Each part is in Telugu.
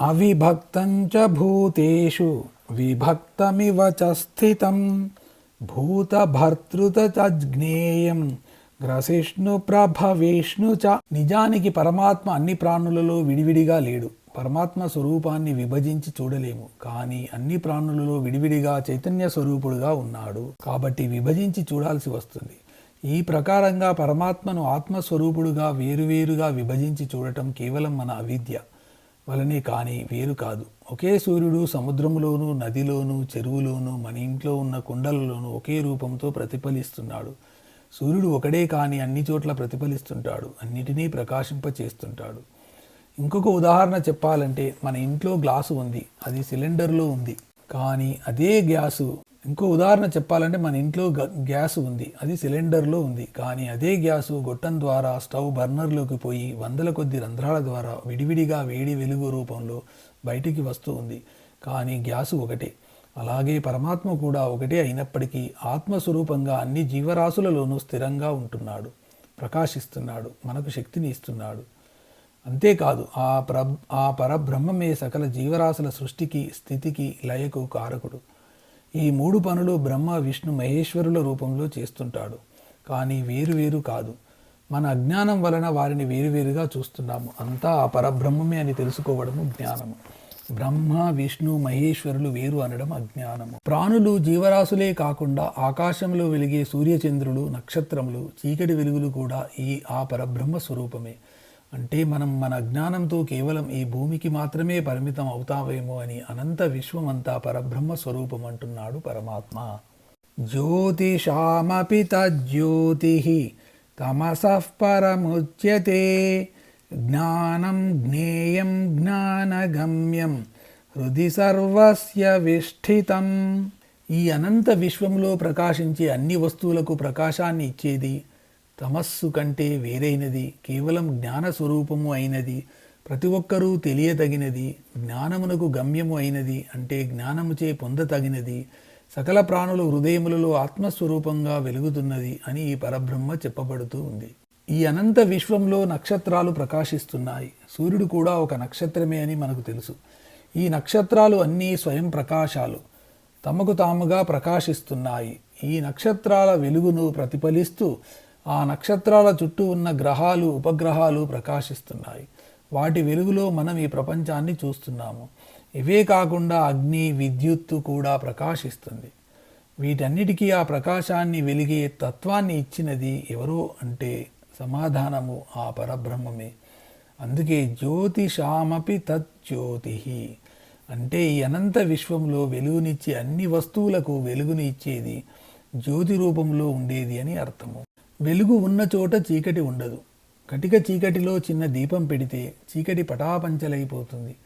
అవిభక్తం చ భూతేషు విభక్తమివ చ స్థితం భూతభర్తృత చ జ్ఞేయం గ్రసిష్ణు ప్రభవిష్ణు చ. నిజానికి పరమాత్మ అన్ని ప్రాణులలో విడివిడిగా లేడు. పరమాత్మ స్వరూపాన్ని విభజించి చూడలేము. కానీ అన్ని ప్రాణులలో విడివిడిగా చైతన్య స్వరూపుడుగా ఉన్నాడు. కాబట్టి విభజించి చూడాల్సి వస్తుంది. ఈ ప్రకారంగా పరమాత్మను ఆత్మస్వరూపుడుగా వేరువేరుగా విభజించి చూడటం కేవలం మన అవిద్య. వలనే కానీ వేరు కాదు. ఒకే సూర్యుడు సముద్రములోను నదిలోను చెరువులోను మన ఇంట్లో ఉన్న కుండలలోను ఒకే రూపంతో ప్రతిఫలిస్తున్నాడు. సూర్యుడు ఒకడే కానీ అన్ని చోట్ల ప్రతిఫలిస్తుంటాడు. అన్నిటినీ ప్రకాశింపచేస్తుంటాడు. ఇంకొక ఉదాహరణ చెప్పాలంటే మన ఇంట్లో గ్లాసు ఉంది. అది సిలిండర్లో ఉంది. కానీ అదే గ్యాసు ఇంకో ఉదాహరణ చెప్పాలంటే మన ఇంట్లో గ- గ్యాస్ ఉంది. అది సిలిండర్లో ఉంది. కానీ అదే గ్యాసు గొట్టం ద్వారా స్టవ్ బర్నర్లోకి పోయి వందల కొద్ది రంధ్రాల ద్వారా విడివిడిగా వేడి వెలుగు రూపంలో బయటికి వస్తూ ఉంది. కానీ గ్యాసు ఒకటే. అలాగే పరమాత్మ కూడా ఒకటే అయినప్పటికీ ఆత్మస్వరూపంగా అన్ని జీవరాశులలోనూ స్థిరంగా ఉంటున్నాడు. ప్రకాశిస్తున్నాడు. మనకు శక్తిని ఇస్తున్నాడు. అంతేకాదు ఆ ప్ర ఆ పరబ్రహ్మమే సకల జీవరాశుల సృష్టికి స్థితికి లయకు కారకుడు. ఈ మూడు పనులు బ్రహ్మ విష్ణు మహేశ్వరుల రూపంలో చేస్తుంటాడు. కానీ వేరువేరు కాదు. మన అజ్ఞానం వలన వారిని వేరువేరుగా చూస్తున్నాము. అంతా ఆ పరబ్రహ్మమే అని తెలుసుకోవడము జ్ఞానము. బ్రహ్మ విష్ణు మహేశ్వరులు వేరు అనడం అజ్ఞానము. ప్రాణులు జీవరాశులే కాకుండా ఆకాశంలో వెలిగే సూర్యచంద్రులు నక్షత్రములు చీకటి వెలుగులు కూడా ఈ ఆ పరబ్రహ్మ స్వరూపమే. అంటే మనం మన అజ్ఞానంతో కేవలం ఈ భూమికి మాత్రమే పరిమితం అవుతావేమో అని అనంత విశ్వమంతా పరబ్రహ్మ స్వరూపం అంటున్నాడు పరమాత్మ. జ్యోతిషామపి తజ్యోతి తమసః పరముచ్యతే. జ్ఞానం జ్ఞేయం జ్ఞానగమ్యం హృది సర్వస్య విష్ఠితం. ఈ అనంత విశ్వంలో ప్రకాశించే అన్ని వస్తువులకు ప్రకాశాన్ని ఇచ్చేది తమస్సు కంటే వేరైనది కేవలం జ్ఞాన స్వరూపము అయినది ప్రతి ఒక్కరూ తెలియదగినది జ్ఞానమునకు గమ్యము అయినది అంటే జ్ఞానముచే పొందతగినది సకల ప్రాణుల హృదయములలో ఆత్మస్వరూపంగా వెలుగుతున్నది అని ఈ పరబ్రహ్మ చెప్పబడుతూ ఉంది. ఈ అనంత విశ్వంలో నక్షత్రాలు ప్రకాశిస్తున్నాయి. సూర్యుడు కూడా ఒక నక్షత్రమే అని మనకు తెలుసు. ఈ నక్షత్రాలు అన్నీ స్వయం ప్రకాశాలు. తమకు తాముగా ప్రకాశిస్తున్నాయి. ఈ నక్షత్రాల వెలుగును ప్రతిఫలిస్తూ ఆ నక్షత్రాల చుట్టూ ఉన్న గ్రహాలు ఉపగ్రహాలు ప్రకాశిస్తున్నాయి. వాటి వెలుగులో మనం ఈ ప్రపంచాన్ని చూస్తున్నాము. ఇవే కాకుండా అగ్ని విద్యుత్తు కూడా ప్రకాశిస్తుంది. వీటన్నిటికీ ఆ ప్రకాశాన్ని వెలిగే తత్వాన్ని ఇచ్చినది ఎవరో అంటే సమాధానము ఆ పరబ్రహ్మమే. అందుకే జ్యోతిషామపి తజ్యోతి అంటే ఈ అనంత విశ్వంలో వెలుగునిచ్చే అన్ని వస్తువులకు వెలుగుని ఇచ్చేది జ్యోతి రూపంలో ఉండేది అని అర్థము. వెలుగు ఉన్న చోట చీకటి ఉండదు. కటిక చీకటిలో చిన్న దీపం పెడితే చీకటి పటాపంచలైపోతుంది.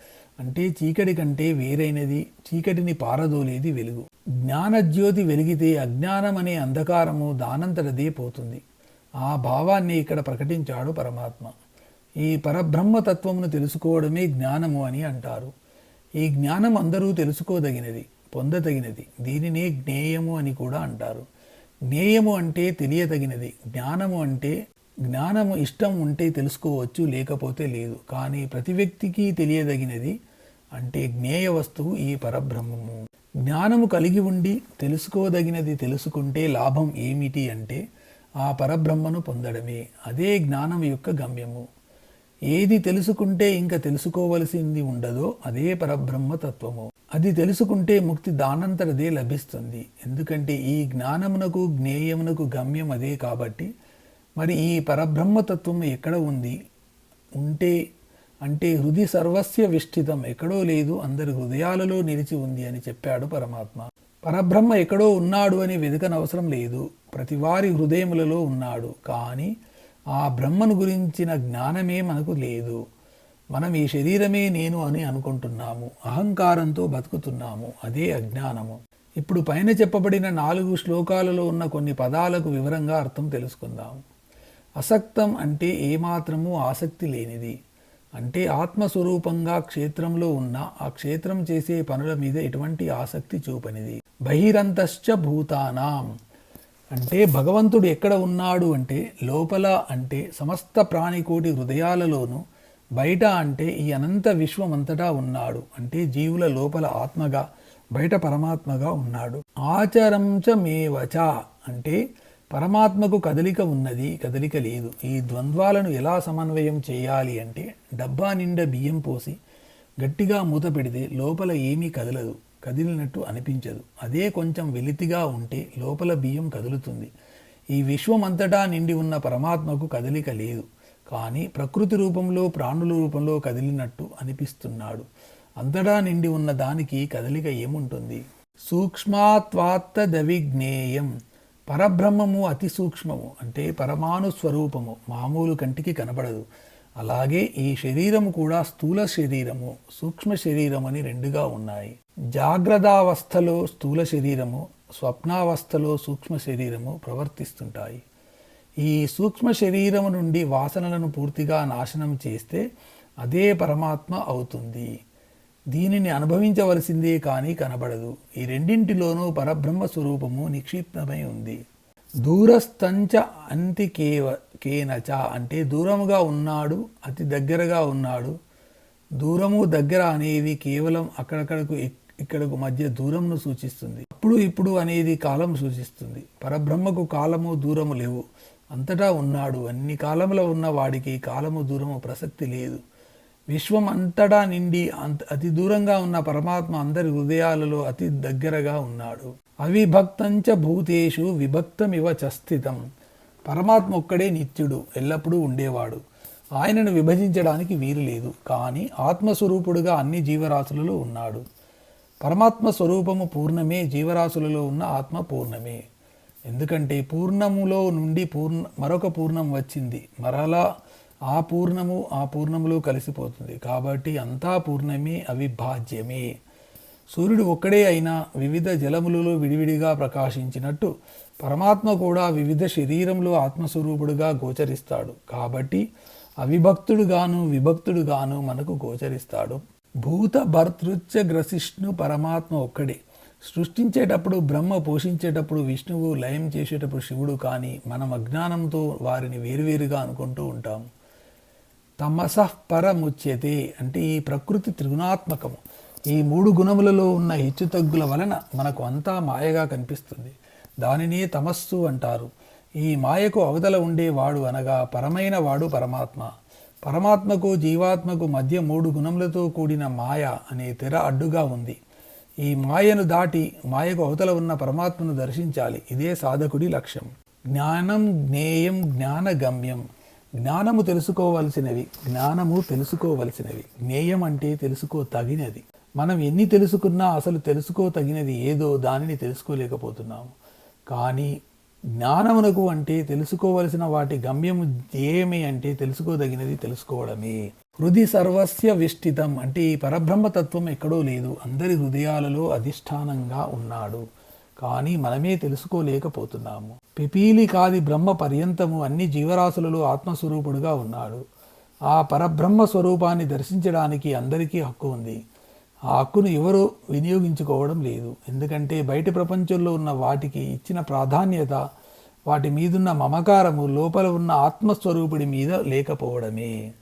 అంటే చీకటి కంటే వేరైనది చీకటిని పారదోలేది వెలుగు. జ్ఞానజ్యోతి వెలిగితే అజ్ఞానం అనే అంధకారము దానంతటదే పోతుంది. ఆ భావాన్ని ఇక్కడ ప్రకటించాడు పరమాత్మ. ఈ పరబ్రహ్మతత్వమును తెలుసుకోవడమే జ్ఞానము అని అంటారు. ఈ జ్ఞానం అందరూ తెలుసుకోదగినది పొందదగినది. దీనినే జ్ఞేయము అని కూడా అంటారు. జ్ఞేయము అంటే తెలియదగినది జ్ఞానము అంటే జ్ఞానము ఇష్టం ఉంటే తెలుసుకోవచ్చు లేకపోతే లేదు. కానీ ప్రతి వ్యక్తికి తెలియదగినది అంటే జ్ఞేయ వస్తువు ఈ పరబ్రహ్మము. జ్ఞానము కలిగి ఉండి తెలుసుకోదగినది తెలుసుకుంటే లాభం ఏమిటి అంటే ఆ పరబ్రహ్మను పొందడమే. అదే జ్ఞానం యొక్క గమ్యము. ఏది తెలుసుకుంటే ఇంకా తెలుసుకోవలసింది ఉండదో అదే పరబ్రహ్మ తత్వము అది తెలుసుకుంటే ముక్తి దానంతటదే లభిస్తుంది. ఎందుకంటే ఈ జ్ఞానమునకు జ్ఞేయమునకు గమ్యం అదే కాబట్టి. మరి ఈ పరబ్రహ్మతత్వం ఎక్కడ ఉంది? ఉంటే అంటే హృది సర్వస్య విష్ఠితం. ఎక్కడో లేదు అందరి హృదయాలలో నిలిచి ఉంది అని చెప్పాడు పరమాత్మ. పరబ్రహ్మ ఎక్కడో ఉన్నాడు అని వెతకనవసరం లేదు. ప్రతి వారి హృదయములలో ఉన్నాడు. కానీ ఆ బ్రహ్మను గురించిన జ్ఞానమే మనకు లేదు. మనం ఈ శరీరమే నేను అని అనుకుంటున్నాము. అహంకారంతో బతుకుతున్నాము. అదే అజ్ఞానము. ఇప్పుడు పైన చెప్పబడిన నాలుగు శ్లోకాలలో ఉన్న కొన్ని పదాలకు వివరంగా అర్థం తెలుసుకుందాం. అసక్తం అంటే ఏమాత్రము ఆసక్తి లేనిది. అంటే ఆత్మస్వరూపంగా క్షేత్రంలో ఉన్న ఆ క్షేత్రం చేసే పనుల మీద ఎటువంటి ఆసక్తి చూపనిది. బహిరంతశ్చ భూతానాం. అంటే భగవంతుడు ఎక్కడ ఉన్నాడు అంటే లోపల అంటే సమస్త ప్రాణికోటి హృదయాలలోనూ బయట అంటే ఈ అనంత విశ్వం అంతటా ఉన్నాడు. అంటే జీవుల లోపల ఆత్మగా బయట పరమాత్మగా ఉన్నాడు. ఆచరంచ మేవచ అంటే పరమాత్మకు కదలిక ఉన్నది కదలిక లేదు. ఈ ద్వంద్వాలను ఎలా సమన్వయం చేయాలి అంటే డబ్బా నిండా బియ్యం పోసి గట్టిగా మూత పెడితే లోపల ఏమీ కదలదు. కదిలినట్టు అనిపించదు. అదే కొంచెం వెలితిగా ఉంటే లోపల బియ్యం కదులుతుంది. ఈ విశ్వమంతటా నిండి ఉన్న పరమాత్మకు కదలిక లేదు. కానీ ప్రకృతి రూపంలో ప్రాణుల రూపంలో కదిలినట్టు అనిపిస్తున్నాడు. అంతటా నిండి ఉన్న దానికి కదలిక ఏముంటుంది? సూక్ష్మాత్వాత్తదవిజ్ఞేయం. పరబ్రహ్మము అతి సూక్ష్మము అంటే పరమాణు స్వరూపము. మామూలు కంటికి కనబడదు. అలాగే ఈ శరీరము కూడా స్థూల శరీరము సూక్ష్మ శరీరం అని రెండుగా ఉన్నాయి. జాగ్రత్తావస్థలో స్థూల శరీరము స్వప్నావస్థలో సూక్ష్మ శరీరము ప్రవర్తిస్తుంటాయి. ఈ సూక్ష్మ శరీరము నుండి వాసనలను పూర్తిగా నాశనం చేస్తే అదే పరమాత్మ అవుతుంది. దీనిని అనుభవించవలసిందే కానీ కనబడదు. ఈ రెండింటిలోనూ పరబ్రహ్మ స్వరూపము నిక్షిప్తమై ఉంది. దూరస్థంచ అంతికేవ కేనచ అంటే దూరముగా ఉన్నాడు అతి దగ్గరగా ఉన్నాడు. దూరము దగ్గర అనేవి కేవలం అక్కడక్కడకు ఇక్కడకు మధ్య దూరమును సూచిస్తుంది. అప్పుడు ఇప్పుడు అనేది కాలం సూచిస్తుంది. పరబ్రహ్మకు కాలము దూరము లేవు. అంతటా ఉన్నాడు. అన్ని కాలంలో ఉన్న వాడికి కాలము దూరము ప్రసక్తి లేదు. విశ్వం అంతటా నిండి అంత అతి దూరంగా ఉన్న పరమాత్మ అందరి హృదయాలలో అతి దగ్గరగా ఉన్నాడు. అవిభక్తంచ భూతేషు విభక్తమివ చస్థితం పరమాత్మ ఒక్కడే నిత్యుడు ఎల్లప్పుడూ ఉండేవాడు. ఆయనను విభజించడానికి వీలు లేదు. కానీ ఆత్మస్వరూపుడుగా అన్ని జీవరాశులలో ఉన్నాడు. పరమాత్మ స్వరూపము పూర్ణమే జీవరాశులలో ఉన్న ఆత్మ పూర్ణమే. ఎందుకంటే పూర్ణములో నుండి పూర్ణ మరొక పూర్ణం వచ్చింది. మరలా ఆ పూర్ణము ఆ పూర్ణములో కలిసిపోతుంది. కాబట్టి అంతా పూర్ణమే అవిభాజ్యమే. సూర్యుడు ఒక్కడే అయినా వివిధ జలములలో విడివిడిగా ప్రకాశించినట్టు పరమాత్మ కూడా వివిధ శరీరంలో ఆత్మస్వరూపుడుగా గోచరిస్తాడు. కాబట్టి అవిభక్తుడుగాను విభక్తుడుగాను మనకు గోచరిస్తాడు. భూత భర్తృత్య గ్రసిష్ణు పరమాత్మ ఒక్కడే. సృష్టించేటప్పుడు బ్రహ్మ పోషించేటప్పుడు విష్ణువు లయం చేసేటప్పుడు శివుడు కానీ మనం అజ్ఞానంతో వారిని వేరువేరుగా అనుకుంటూ ఉంటాము తమసః పరముచ్యతే అంటే ఈ ప్రకృతి త్రిగుణాత్మకము. ఈ మూడు గుణములలో ఉన్న హెచ్చుతగ్గుల వలన మనకు అంతా మాయగా కనిపిస్తుంది. దానినే తమస్సు అంటారు. ఈ మాయకు అవతల ఉండేవాడు అనగా పరమైన వాడు పరమాత్మ. పరమాత్మకు జీవాత్మకు మధ్య మూడు గుణములతో కూడిన మాయ అనే తెర అడ్డుగా ఉంది. ఈ మాయను దాటి మాయకు అవతల ఉన్న పరమాత్మను దర్శించాలి. ఇదే సాధకుడి లక్ష్యం. జ్ఞానం జ్ఞేయం జ్ఞానగమ్యం. జ్ఞానము తెలుసుకోవలసినవి జ్ఞానము తెలుసుకోవలసినవి. జ్ఞేయం అంటే తెలుసుకో తగినది. మనం ఎన్ని తెలుసుకున్నా అసలు తెలుసుకో తగినది ఏదో దానిని తెలుసుకోలేకపోతున్నాము కానీ జ్ఞానమునకు అంటే తెలుసుకోవలసిన వాటి గమ్యము ఏమి అంటే తెలుసుకోదగినది తెలుసుకోవడమే. హృది సర్వస్య విష్టితం అంటే ఈ పరబ్రహ్మతత్వం ఎక్కడో లేదు. అందరి హృదయాలలో అధిష్టానంగా ఉన్నాడు. కానీ మనమే తెలుసుకోలేకపోతున్నాము. పిపీలి కాది బ్రహ్మ పర్యంతము అన్ని జీవరాశులలో ఆత్మస్వరూపుడుగా ఉన్నాడు. ఆ పరబ్రహ్మ స్వరూపాన్ని దర్శించడానికి అందరికీ హక్కు ఉంది. ఆ హక్కును ఎవరు వినియోగించుకోవడం లేదు. ఎందుకంటే బయట ప్రపంచంలో ఉన్న వాటికి ఇచ్చిన ప్రాధాన్యత వాటి మీదున్న మమకారము లోపల ఉన్న ఆత్మస్వరూపుడి మీద లేకపోవడమే.